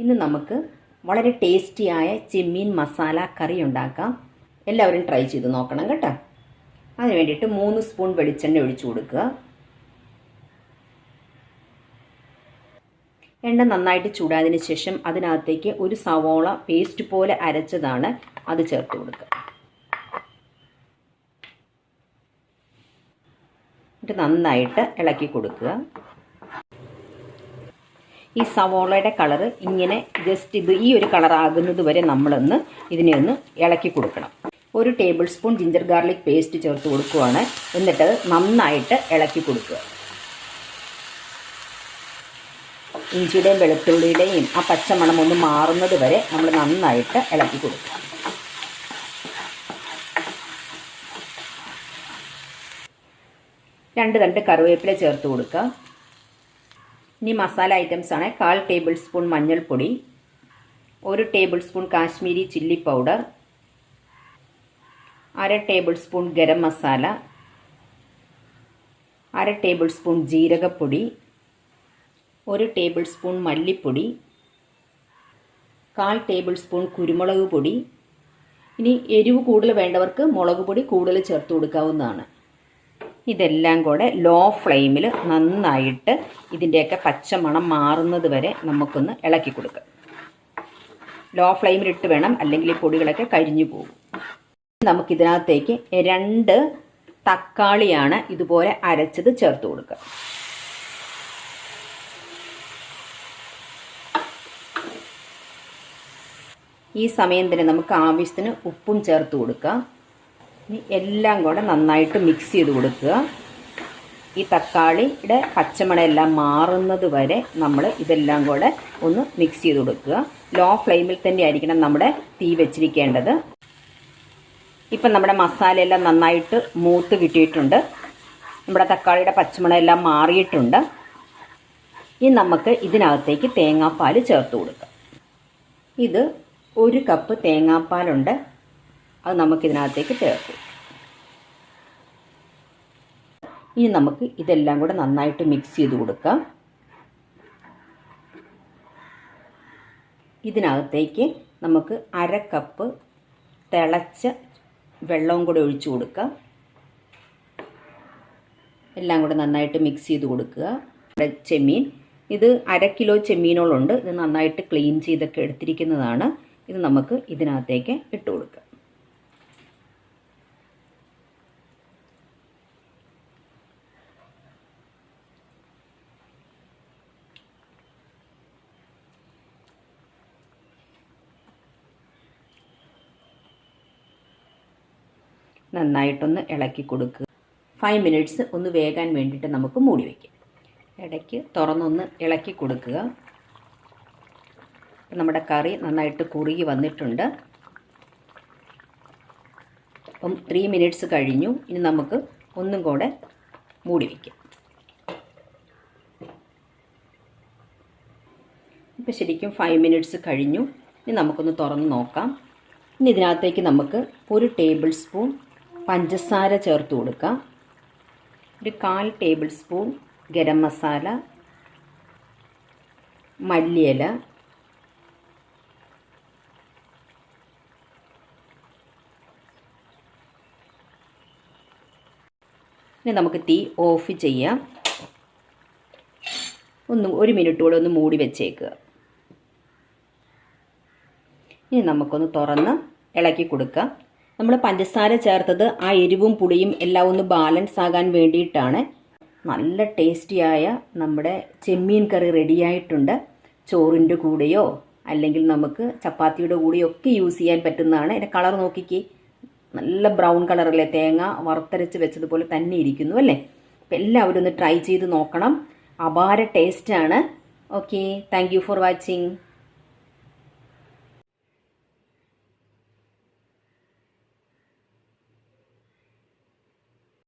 ഇന്ന് നമുക്ക് വളരെ ടേസ്റ്റിയായ ചെമ്മീൻ മസാല കറി ഉണ്ടാക്കാം. എല്ലാവരും ട്രൈ ചെയ്ത് നോക്കണം കേട്ടോ. അതിന് വേണ്ടിയിട്ട് മൂന്ന് സ്പൂൺ വെളിച്ചെണ്ണ ഒഴിച്ചു കൊടുക്കുക. എണ്ണ നന്നായിട്ട് ചൂടായതിന് ശേഷം അതിനകത്തേക്ക് ഒരു സവോള പേസ്റ്റ് പോലെ അരച്ചതാണ് അത് ചേർത്ത് കൊടുക്കുക. എന്നിട്ട് നന്നായിട്ട് ഇളക്കി കൊടുക്കുക. ഈ സവോളയുടെ കളറ് ഇങ്ങനെ ജസ്റ്റ് ഇത് ഈ ഒരു കളറാകുന്നത് വരെ നമ്മളൊന്ന് ഇതിനെ ഒന്ന് ഇളക്കി കൊടുക്കണം. ഒരു tablespoon ginger garlic paste ചേർത്ത് കൊടുക്കുവാണ്. എന്നിട്ട് നന്നായിട്ട് ഇളക്കി കൊടുക്കുക. ഇഞ്ചിയുടെയും വെളുത്തുള്ളിയുടെയും ആ പച്ചമണം ഒന്ന് മാറുന്നത് വരെ നമ്മൾ നന്നായിട്ട് ഇളക്കി കൊടുക്കുക. രണ്ട് രണ്ട് കറിവേപ്പില ചേർത്ത് കൊടുക്കുക. ഇനി മസാല ഐറ്റംസ് ആണ്. കാൽ ടേബിൾ സ്പൂൺ മഞ്ഞൾപ്പൊടി ഒരു tablespoon Kashmiri chilli powder അര ടേബിൾ സ്പൂൺ ഗരം മസാല അര ടേബിൾ സ്പൂൺ ജീരകപ്പൊടി ഒരു ടേബിൾ സ്പൂൺ മല്ലിപ്പൊടി കാൽ ടേബിൾ സ്പൂൺ കുരുമുളക് പൊടി. ഇനി എരിവ് കൂടുതൽ വേണ്ടവർക്ക് മുളക് പൊടി കൂടുതൽ ചേർത്ത് കൊടുക്കാവുന്നതാണ്. ഇതെല്ലാം കൂടെ ലോ ഫ്ലെയിമിൽ നന്നായിട്ട് ഇതിന്റെയൊക്കെ പച്ചമണം മാറുന്നത് വരെ നമുക്കൊന്ന് ഇളക്കി കൊടുക്കാം. ലോ ഫ്ലെയിമിലിട്ട് വേണം അല്ലെങ്കിൽ ഈ പൊടികളൊക്കെ കരിഞ്ഞു പോകും. നമുക്കിതിനകത്തേക്ക് രണ്ട് തക്കാളിയാണ് ഇതുപോലെ അരച്ചത് ചേർത്ത് കൊടുക്കുക. ഈ സമയം തന്നെ നമുക്ക് ആവശ്യത്തിന് ഉപ്പും ചേർത്ത് കൊടുക്കാം. ഇനി എല്ലാം കൂടെ നന്നായിട്ട് മിക്സ് ചെയ്ത് കൊടുക്കുക. ഈ തക്കാളിയുടെ പച്ചമണം എല്ലാം മാറുന്നത് വരെ നമ്മൾ ഇതെല്ലാം കൂടെ ഒന്ന് മിക്സ് ചെയ്ത് കൊടുക്കുക. ലോ ഫ്ലെയിമിൽ തന്നെ ആയിരിക്കണം നമ്മുടെ തീ വെച്ചിരിക്കേണ്ടത്. ഇപ്പം നമ്മുടെ മസാലയെല്ലാം നന്നായിട്ട് മൂത്ത് കിട്ടിയിട്ടുണ്ട്. നമ്മുടെ തക്കാളിയുടെ പച്ചമണം എല്ലാം മാറിയിട്ടുണ്ട്. ഇനി നമുക്ക് ഇതിനകത്തേക്ക് തേങ്ങാപ്പാൽ ചേർത്ത് കൊടുക്കാം. ഇത് ഒരു കപ്പ് തേങ്ങാപ്പാലുണ്ട്. അത് നമുക്കിതിനകത്തേക്ക് ചേർക്കും. ഇനി നമുക്ക് ഇതെല്ലാം കൂടെ നന്നായിട്ട് മിക്സ് ചെയ്ത് കൊടുക്കാം. ഇതിനകത്തേക്ക് നമുക്ക് അര കപ്പ് തിളച്ച വെള്ളവും കൂടെ ഒഴിച്ചു കൊടുക്കാം. എല്ലാം കൂടെ നന്നായിട്ട് മിക്സ് ചെയ്ത് കൊടുക്കുക. ചെമ്മീൻ. ഇത് അര കിലോ ചെമ്മീനോളുണ്ട്. ഇത് നന്നായിട്ട് ക്ലീൻ ചെയ്തൊക്കെ എടുത്തിരിക്കുന്നതാണ്. ഇത് നമുക്ക് ഇതിനകത്തേക്ക് ഇട്ട് കൊടുക്കാം. നന്നായിട്ടൊന്ന് ഇളക്കി കൊടുക്കുക. ഫൈവ് മിനിറ്റ്സ് ഒന്ന് വേകാൻ വേണ്ടിയിട്ട് നമുക്ക് മൂടി വയ്ക്കാം ഇടയ്ക്ക് തുറന്നൊന്ന് ഇളക്കി കൊടുക്കുക. നമ്മുടെ കറി നന്നായിട്ട് കുറുകി വന്നിട്ടുണ്ട്. അപ്പം ത്രീ മിനിറ്റ്സ് കഴിഞ്ഞു. ഇനി നമുക്ക് ഒന്നും കൂടെ മൂടി വയ്ക്കാം ഇപ്പം ശരിക്കും ഫൈവ് മിനിറ്റ്സ് കഴിഞ്ഞു. ഇനി നമുക്കൊന്ന് തുറന്ന് നോക്കാം. ഇനി ഇതിനകത്തേക്ക് നമുക്ക് ഒരു ടേബിൾ സ്പൂൺ പഞ്ചസാര ചേർത്ത് കൊടുക്കാം. ഒരു കാൽ ടേബിൾ സ്പൂൺ ഗരം മസാല മല്ലിയില ഇനി നമുക്ക് തീ ഓഫ് ചെയ്യാം. ഒന്ന് ഒരു മിനിറ്റ് കൂടെ ഒന്ന് മൂടി വെച്ചേക്കുക. ഇനി നമുക്കൊന്ന് തുറന്ന് ഇളക്കി കൊടുക്കാം. നമ്മൾ പഞ്ചസാര ചേർത്തത് ആ എരിവും പുളിയും എല്ലാം ഒന്ന് ബാലൻസ് ആകാൻ വേണ്ടിയിട്ടാണ്. നല്ല ടേസ്റ്റിയായ നമ്മുടെ ചെമ്മീൻ കറി റെഡിയായിട്ടുണ്ട് ചോറിന്റെ കൂടെയോ അല്ലെങ്കിൽ നമുക്ക് ചപ്പാത്തിയുടെ കൂടെയോ ഒക്കെ യൂസ് ചെയ്യാൻ പറ്റുന്നതാണ്. എന്റെ കളർ നോക്കിക്കേ. നല്ല ബ്രൗൺ കളറല്ലേ തേങ്ങ വറുത്തരച്ച് വെച്ചതുപോലെ തന്നെ ഇരിക്കുന്നു അല്ലേ? അപ്പം എല്ലാവരും ഒന്ന് ട്രൈ ചെയ്ത് നോക്കണം. അപാര ടേസ്റ്റാണ് ഓക്കെ താങ്ക് ഫോർ വാച്ചിങ്